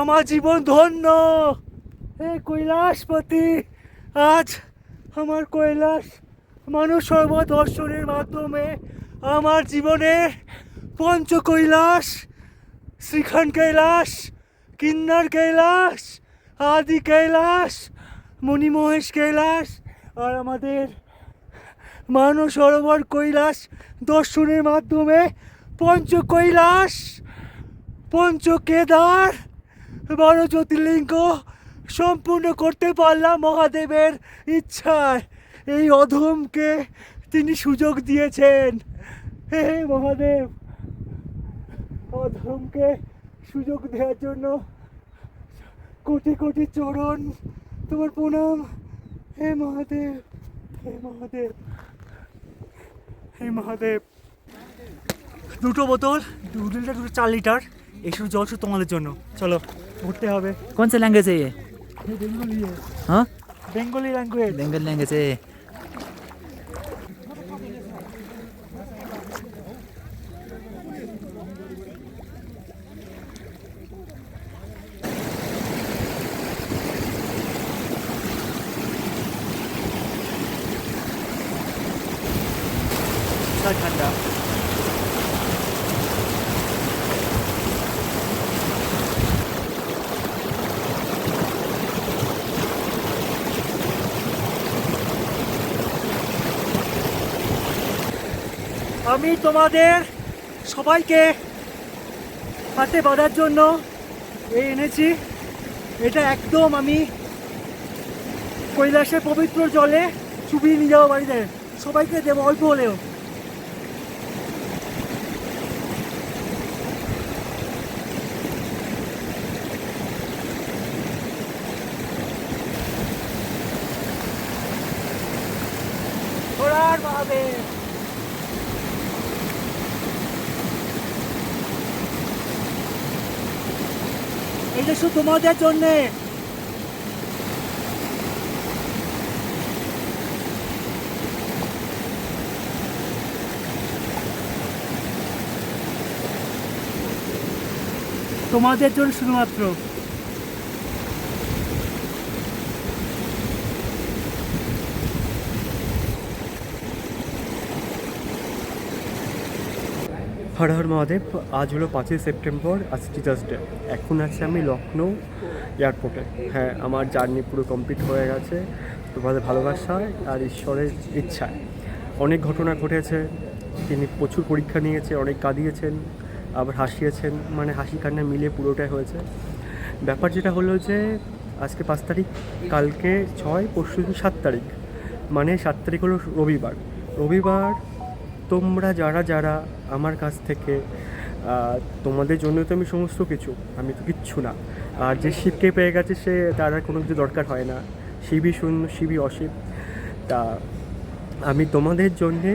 আমার জীবন ধন্য। হে কৈলাসপতি, আজ আমার কৈলাস মানুষ সর্বদর্শনের মাধ্যমে আমার জীবনের পঞ্চ কৈলাস শ্রীখান কৈলাস, কিন্নার কৈলাস, আদি কৈলাস, মণিমহেশ কৈলাস আর আমাদের মানস সরোবর কৈলাস দর্শনের মাধ্যমে পঞ্চ কৈলাস পঞ্চ কেদার বারো জ্যোতির্লিঙ্গ সম্পূর্ণ করতে পারলাম মহাদেবের ইচ্ছায়। এই অধমকে তিনি সুযোগ দিয়েছেন। হে মহাদেব, অধমকে সুযোগ দেওয়ার জন্য কোটি কোটি চরণ তোমার প্রণাম। হে মহাদেব হে মহাদেব হে মহাদেব। দুটো বোতল দু লিটার দুটো চার লিটার। এসব জল শুধু তোমাদের জন্য। চলো ঘুরতে হবে। কোন সে ল্যাঙ্গুয়েজ এই বেঙ্গলি হ্যাঁ? বেঙ্গলি ল্যাঙ্গুয়েজ বেঙ্গলি ল্যাঙ্গুয়েজ ঠান্ডা। আমি তোমাদের সবাইকে হাতে বাঁধার জন্য এই এনেছি। এটা একদম আমি কৈলাসের পবিত্র জলে চুবিয়ে নিয়ে যাব বাড়িতে। সবাইকে দেবো অল্প হলেও। ঘোড়ার মহাদেব। এটা শুধু তোমাদের জন্যে। তোমাদের জন্য শুধুমাত্র হর হর মহাদেব, আজ হলো পাঁচই সেপ্টেম্বর, আজ টিচার্স ডে এখন আছি আমি লখনৌ এয়ারপোর্টে। হ্যাঁ আমার জার্নি পুরো কমপ্লিট হয়ে গেছে। তোমাদের ভালোবাসায় আর ঈশ্বরের ইচ্ছায় অনেক ঘটনা ঘটেছে। তিনি প্রচুর পরীক্ষা নিয়েছে, অনেক কাঁদিয়েছেন, আবার হাসিয়েছেন। মানে হাসি কান্না মিলিয়ে পুরোটাই হয়েছে। ব্যাপার যেটা হলো যে, আজকে পাঁচ তারিখ, কালকে ছয়, পরশু সাত তারিখ। মানে সাত তারিখ হলো রবিবার। রবিবার তোমরা যারা যারা আমার কাছ থেকে তোমাদের জন্য তো আমি সমস্ত কিছু, আমি তো কিচ্ছু না। আর যে শিবকে পেয়ে গেছে সে, তার আর কোনো কিছু দরকার হয় না। শিবই শূন্য, শিবই অশিব তা, আমি তোমাদের জন্যে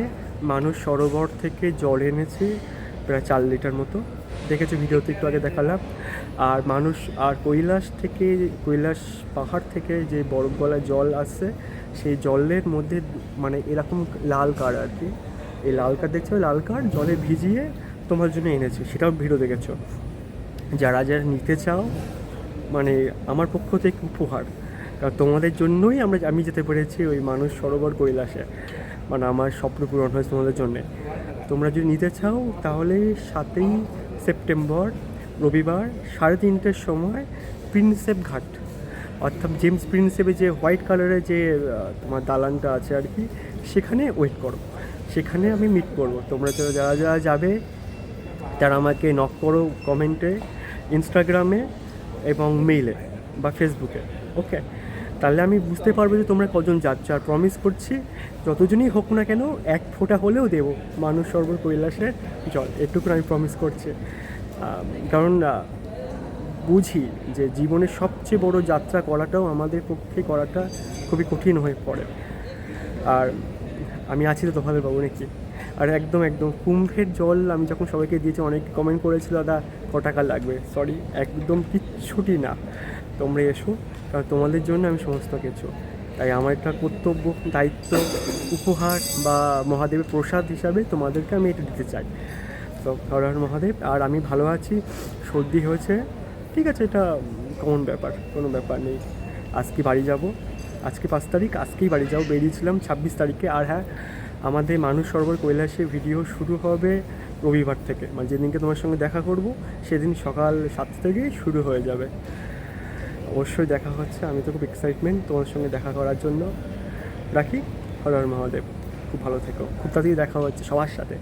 মানুষ সরোবর থেকে জল এনেছি, প্রায় চার লিটার মতো। দেখেছ, ভিডিওতে একটু আগে দেখালাম। আর মানুষ, আর কৈলাস থেকে, কৈলাস পাহাড় থেকে যে বরফ গলা জল আসছে, সেই জলের মধ্যে মানে এরকম লাল কার আর কি। এই লাল কার দেখছ? লাল কার জলে ভিজিয়ে তোমার জন্য এনেছি। সেটাও ভিডিও দেখেছ। যারা যারা নিতে চাও মানে আমার পক্ষ থেকে উপহার। কারণ তোমাদের জন্যই আমরা, আমি যেতে পেরেছি ওই মানুষ সরোবর কৈলাসে। মানে আমার স্বপ্ন পূরণ হয়েছে তোমাদের জন্যে। তোমরা যদি নিতে চাও, তাহলে সাতই সেপ্টেম্বর, রবিবার, সাড়ে তিনটের সময় প্রিন্সেপ ঘাট। অর্থাৎ জেমস প্রিন্সেপে যে হোয়াইট কালারের যে তোমার দালানটা আছে আর কি, সেখানে ওয়েট করো। সেখানে আমি মিট করব। তোমরা তো যারা যারা যাবে, তারা আমাকে নক করো কমেন্টে ইনস্টাগ্রামে এবং মেইলে বা ফেসবুকে ওকে তাহলে আমি বুঝতে পারব যে তোমরা কজন যাচ্ছ। আর প্রমিস করছি, যতজনই হোক না কেন, এক ফোঁটা হলেও দেবো মানুষ সর্বর কৈলাসের জল। এটুকু আমি প্রমিস করছি। কারণ বুঝি যে জীবনের সবচেয়ে বড় যাত্রা করাটাও আমাদের পক্ষে করাটা খুবই কঠিন হয়ে পড়ে। আর আমি আছি তো তোমাদের বাবু নাকি? আর একদম একদম, কুম্ভের জল আমি যখন সবাইকে দিয়েছি, অনেক কমেন্ট করেছিল, দাদা, ক টাকা লাগবে? সরি একদম কিচ্ছুটি না। তোমরা এসো, কারণ তোমাদের জন্য আমি সমস্ত কিছু। তাই আমার একটা কর্তব্য, দায়িত্ব, উপহার বা মহাদেবের প্রসাদ হিসাবে তোমাদেরকে আমি এটা দিতে চাই। তো হর হর মহাদেব, আর আমি ভালো আছি, সর্দি হয়েছে, ঠিক আছে, এটা কমন ব্যাপার, কোনো ব্যাপার নেই। আজকে বাড়ি যাব আজকে পাঁচ তারিখ, আজকেই বাড়ি যাও। বেরিয়েছিলাম ছাব্বিশ তারিখে। আর হ্যাঁ আমাদের মানুষ সরোবর কৈলাসে ভিডিও শুরু হবে রবিবার থেকে। মানে যেদিনকে তোমার সঙ্গে দেখা করব, সেদিন সকাল সাতটা থেকে শুরু হয়ে যাবে। অবশ্যই দেখা হচ্ছে। আমি তো খুব এক্সাইটমেন্ট তোমার সঙ্গে দেখা করার জন্য। রাখি? হর মহাদেব। খুব ভালো থেকো। খুব তাড়াতাড়ি দেখা হচ্ছে সবার সাথে।